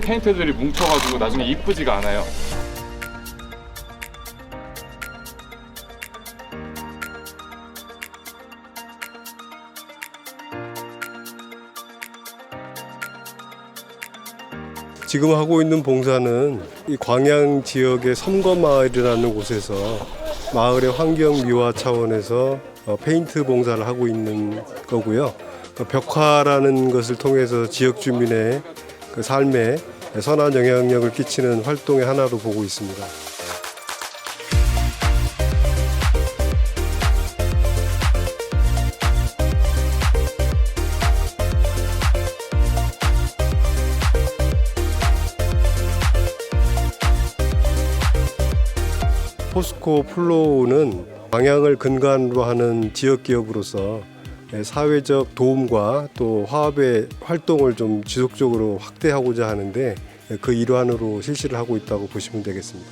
페인트들이 뭉쳐가지고 나중에 이쁘지가 않아요. 지금 하고 있는 봉사는 이 광양 지역의 섬거마을이라는 곳에서 마을의 환경 미화 차원에서 어, 페인트 봉사를 하고 있는 거고요. 그 벽화라는 것을 통해서 지역 주민의 그 삶에 선한 영향력을 끼치는 활동의 하나로 보고 있습니다. 포스코 플로우는 방향을 근간으로 하는 지역 기업으로서 사회적 도움과 또 화합의 활동을 좀 지속적으로 확대하고자 하는데 그 일환으로 실시를 하고 있다고 보시면 되겠습니다.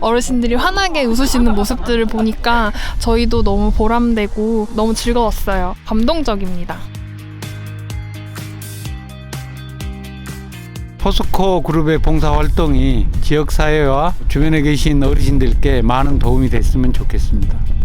어르신들이 환하게 웃으시는 모습들을 보니까 저희도 너무 보람되고 너무 즐거웠어요. 감동적입니다. 포스코 그룹의 봉사 활동이 지역 사회와 주변에 계신 어르신들께 많은 도움이 됐으면 좋겠습니다.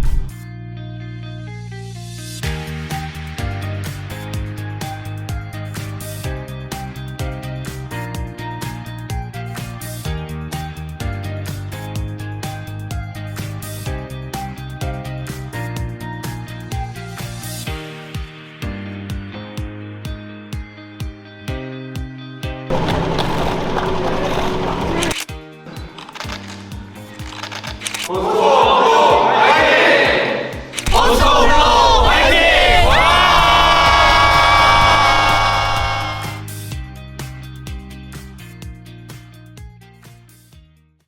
Футбол!